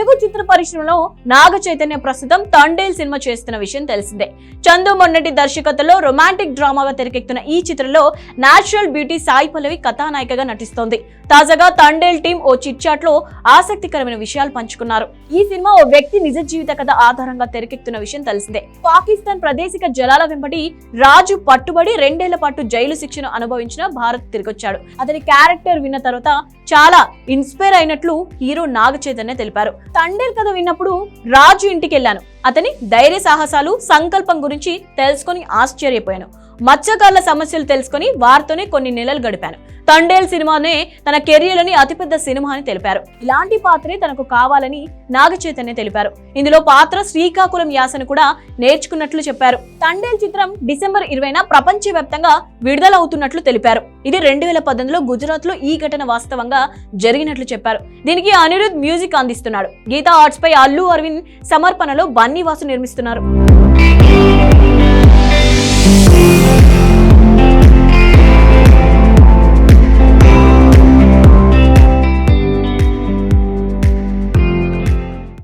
తెలుగు చిత్ర పరిశ్రమలో నాగ చైతన్య ప్రస్తుతం తండేల్ సినిమా చేస్తున్న విషయం తెలిసిందే. చందు మొన్నటి దర్శకత్వంలో రొమాంటిక్ డ్రామాగా తెరకెక్కుతున్న ఈ చిత్రంలో నేచురల్ బ్యూటీ సాయి పల్లవి కథానాయికగా నటిస్తోంది. తాజాగా తండేల్ టీం ఓ చిట్చాట్లో ఆసక్తికరమైన విషయాలు పంచుకున్నారు. ఈ సినిమా ఓ వ్యక్తి నిజ జీవిత కథ ఆధారంగా తెరకెక్కుతున్న విషయం తెలిసిందే. పాకిస్తాన్ ప్రదేశిక జలాల వెంబడి రాజు పట్టుబడి రెండేళ్ళ పాటు జైలు శిక్షను అనుభవించిన భారత్ తిరిగొచ్చాడు. అతని క్యారెక్టర్ విన్న తర్వాత చాలా ఇన్స్పైర్ అయినట్లు హీరో నాగ చైతన్య తెలిపారు. తండేల్ కథ విన్నప్పుడు రాజు ఇంటికి వెళ్ళాను అతని ధైర్య సాహసాలు సంకల్పం గురించి తెలుసుకొని ఆశ్చర్యపోయాను. మత్స్యకారుల సమస్యలు తెలుసుకొని వారితోనే కొన్ని నెలలు గడిపాను తండేల్ సినిమానే తన కెరీర్లోని అతిపెద్ద సినిమా అని తెలిపారు. ఇలాంటి పాత్రే తనకు కావాలని నాగ చైతన్య తెలిపారు. ఇందులో పాత్ర శ్రీకాకుళం యాసను కూడా నేర్చుకున్నట్లు చెప్పారు. తండేల్ చిత్రం డిసెంబర్ ఇరవైన ప్రపంచవ్యాప్తంగా విడుదలవుతున్నట్లు తెలిపారు. ఇది రెండు వేల పద్దెనిమిదిలో గుజరాత్లో ఈ ఘటన వాస్తవంగా జరిగినట్లు చెప్పారు. దీనికి అనిరుద్ మ్యూజిక్ అందిస్తున్నాడు. గీతా ఆర్ట్స్ పై అల్లు అరవింద్ సమర్పణలో బన్నీవాసు నిర్మిస్తున్నారు.